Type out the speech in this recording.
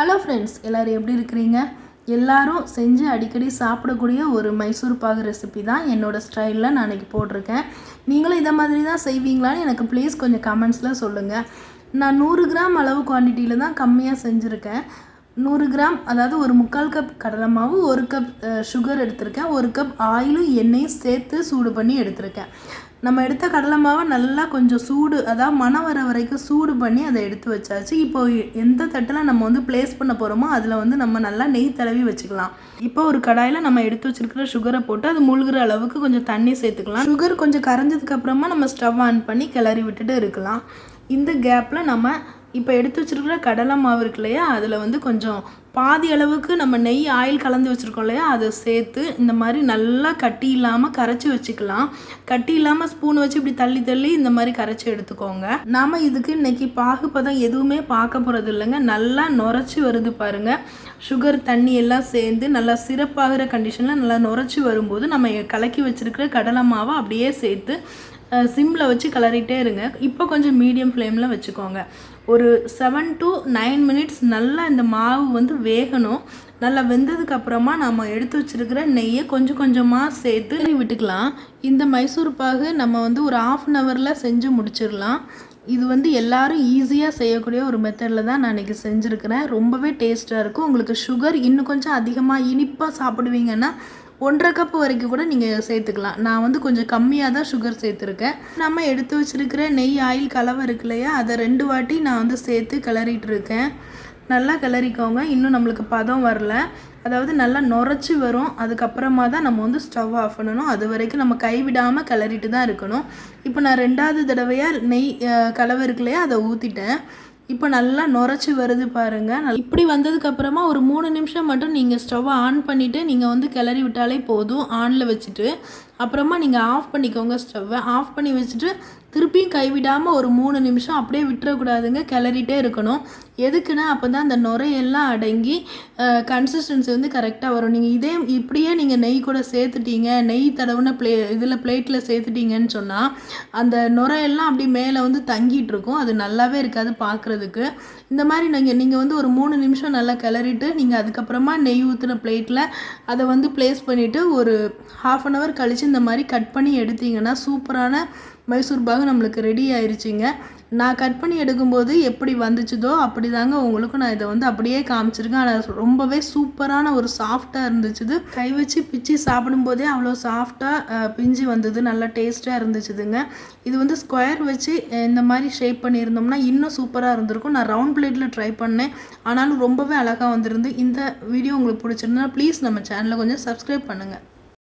Hello friends எல்லோரும் எப்படி இருக்கிறீங்க? எல்லாரும் செஞ்சு அடிக்கடி சாப்பிடக்கூடிய ஒரு மைசூர் பாகு ரெசிபி தான் என்னோடய ஸ்டைலில் நான் இன்றைக்கி போட்டிருக்கேன். நீங்களும் இதை மாதிரி தான் செய்வீங்களான்னு எனக்கு ப்ளீஸ் கொஞ்சம் கமெண்ட்ஸில் சொல்லுங்கள் நான் நூறு கிராம் அளவு குவான்டிட்டியில் தான் கம்மியாக செஞ்சுருக்கேன். நூறு கிராம் அதாவது ஒரு முக்கால் கப் கடலை மாவு ஒரு கப் சுகர் எடுத்திருக்கேன். ஒரு கப் ஆயிலும் எண்ணெயும் சேர்த்து சூடு பண்ணி எடுத்திருக்கேன். நம்ம எடுத்த கடலை மாவை நல்லா கொஞ்சம் சூடு அதாவது மனம் வர வரைக்கும் சூடு பண்ணி அதை எடுத்து வச்சாச்சு. இப்போ எந்த தட்டில் நம்ம வந்து ப்ளேஸ் பண்ண போகிறோமோ அதில் வந்து நம்ம நல்லா நெய் தடவி வச்சுக்கலாம். இப்போ ஒரு கடாயில் நம்ம எடுத்து வச்சுருக்கிற சுகரை போட்டு அது மூழ்கிற அளவுக்கு கொஞ்சம் தண்ணி சேர்த்துக்கலாம். சுகர் கொஞ்சம் கரைஞ்சதுக்கப்புறமா நம்ம ஸ்டவ் ஆன் பண்ணி கிளறி விட்டுட்டு இருக்கலாம். இந்த கேப்பில் நம்ம இப்போ எடுத்து வச்சுருக்கிற கடலை மாவு இருக்கு இல்லையா? அதில் வந்து கொஞ்சம் பாதி அளவுக்கு நம்ம நெய் ஆயில் கலந்து வச்சுருக்கோம் இல்லையா? அதை சேர்த்து இந்த மாதிரி நல்லா கட்டி இல்லாமல் கரைச்சி வச்சுக்கலாம். கட்டி இல்லாமல் ஸ்பூன் வச்சு இப்படி தள்ளி தள்ளி இந்த மாதிரி கரைச்சி எடுத்துக்கோங்க. நாம் இதுக்கு இன்றைக்கி பாகுப்பதம் எதுவுமே பார்க்க போகிறது இல்லைங்க. நல்லா நுரைச்சி வருது பாருங்கள் சுகர் தண்ணி எல்லாம் சேர்ந்து நல்லா சிறப்பாகிற கண்டிஷனில் நல்லா நுரைச்சி வரும்போது நம்ம கலக்கி வச்சுருக்கிற கடலை மாவை அப்படியே சேர்த்து சிம்மில் வச்சு கிளறிட்டே இருங்க. இப்போ கொஞ்சம் மீடியம் ஃப்ளேமில் வச்சுக்கோங்க. ஒரு செவன் டு நைன் மினிட்ஸ் நல்லா இந்த மாவு வந்து வேகணும். நல்லா வெந்ததுக்கு அப்புறமா நம்ம எடுத்து வச்சுருக்கிற நெய்யை கொஞ்சம் கொஞ்சமாக சேர்த்து விட்டுக்கலாம். இந்த மைசூர் பாகு நம்ம வந்து ஒரு ஆஃப் அன் ஹவரில் செஞ்சு முடிச்சிடலாம். இது வந்து எல்லாரும் ஈஸியாக செய்யக்கூடிய ஒரு மெத்தடில் தான் நான் இன்றைக்கி செஞ்சுருக்கிறேன். ரொம்பவே டேஸ்ட்டாக இருக்கும். உங்களுக்கு சுகர் இன்னும் கொஞ்சம் அதிகமாக இனிப்பாக சாப்பிடுவீங்கன்னா ஒன்றரை கப்பு வரைக்கும் கூட நீங்கள் சேர்த்துக்கலாம். நான் வந்து கொஞ்சம் கம்மியாக தான் சுகர் சேர்த்துருக்கேன். நம்ம எடுத்து வச்சுருக்கிற நெய் ஆயில் கலவை இருக்கு இல்லையா? அதை ரெண்டு வாட்டி நான் வந்து சேர்த்து கிளறிட்டு இருக்கேன். நல்லா கிளறிக்கோங்க. இன்னும் நம்மளுக்கு பதம் வரல. அதாவது நல்லா நுரைச்சி வரும். அதுக்கப்புறமா தான் நம்ம வந்து ஸ்டவ் ஆஃப் பண்ணணும். அது வரைக்கும் நம்ம கைவிடாமல் கிளறிட்டு தான் இருக்கணும். இப்போ நான் ரெண்டாவது தடவையாக நெய் கலவை இருக்கு இல்லையா? அதை ஊற்றிட்டேன் இப்போ நல்லா நுரைச்சி வருது பாருங்கள் இப்படி வந்ததுக்கப்புறமா ஒரு மூணு நிமிஷம் மட்டும் நீங்கள் ஸ்டவ்வை ஆன் பண்ணிவிட்டு நீங்கள் வந்து கிளறி விட்டாலே போதும். ஆனில் வச்சுட்டு அப்புறமா நீங்கள் ஆஃப் பண்ணிக்கோங்க ஸ்டவ்வை ஆஃப் பண்ணி வச்சுட்டு திருப்பியும் கைவிடாமல் ஒரு மூணு நிமிஷம் அப்படியே விட்டுறக்கூடாதுங்க. கிளறிட்டே இருக்கணும். எதுக்குன்னா அப்போ தான் அந்த நுரையெல்லாம் அடங்கி கன்சிஸ்டன்சி வந்து கரெக்டாக வரும். நீங்கள் இதே இப்படியே நீங்கள் நெய் கூட சேர்த்துட்டீங்க. நெய் தடவுன ப்ளே இதில் பிளேட்டில் சேர்த்துட்டீங்கன்னு சொன்னால் அந்த நுரையெல்லாம் அப்படி மேலே வந்து தங்கிட்டு இருக்கும். அது நல்லாவே இருக்காது பார்க்குறதுக்கு இந்த மாதிரி நீங்கள் நீங்கள் வந்து ஒரு மூணு நிமிஷம் நல்லா கிளறிட்டு நீங்கள் அதுக்கப்புறமா நெய் ஊற்றின பிளேட்டில் அதை வந்து ப்ளேஸ் பண்ணிவிட்டு ஒரு ஹாஃப் அன் ஹவர் கழித்து இந்த மாதிரி கட் பண்ணி எடுத்தீங்கன்னா சூப்பரான மைசூர் பாகு நம்மளுக்கு ரெடி ஆயிடுச்சிங்க நான் கட் பண்ணி எடுக்கும்போது எப்படி வந்துச்சுதோ அப்படி தாங்க உங்களுக்கு நான் இதை வந்து அப்படியே காமிச்சிருக்கேன். ஆனால் ரொம்பவே சூப்பரான ஒரு சாஃப்டாக இருந்துச்சுது. கை வச்சு பிச்சு சாப்பிடும்போதே அவ்வளோ சாஃப்டாக பிஞ்சு வந்தது. நல்லா டேஸ்ட்டாக இருந்துச்சுதுங்க. இது வந்து ஸ்கொயர் வச்சு இந்த மாதிரி ஷேப் பண்ணியிருந்தோம்னா இன்னும் சூப்பராக இருந்திருக்கும். நான் ரவுண்ட் பிளேட்டில் ட்ரை பண்ணேன். ஆனாலும் ரொம்பவே அழகாக வந்திருந்து இந்த வீடியோ உங்களுக்கு பிடிச்சிருந்தா ப்ளீஸ் நம்ம சேனலை கொஞ்சம் சப்ஸ்கிரைப் பண்ணுங்கள்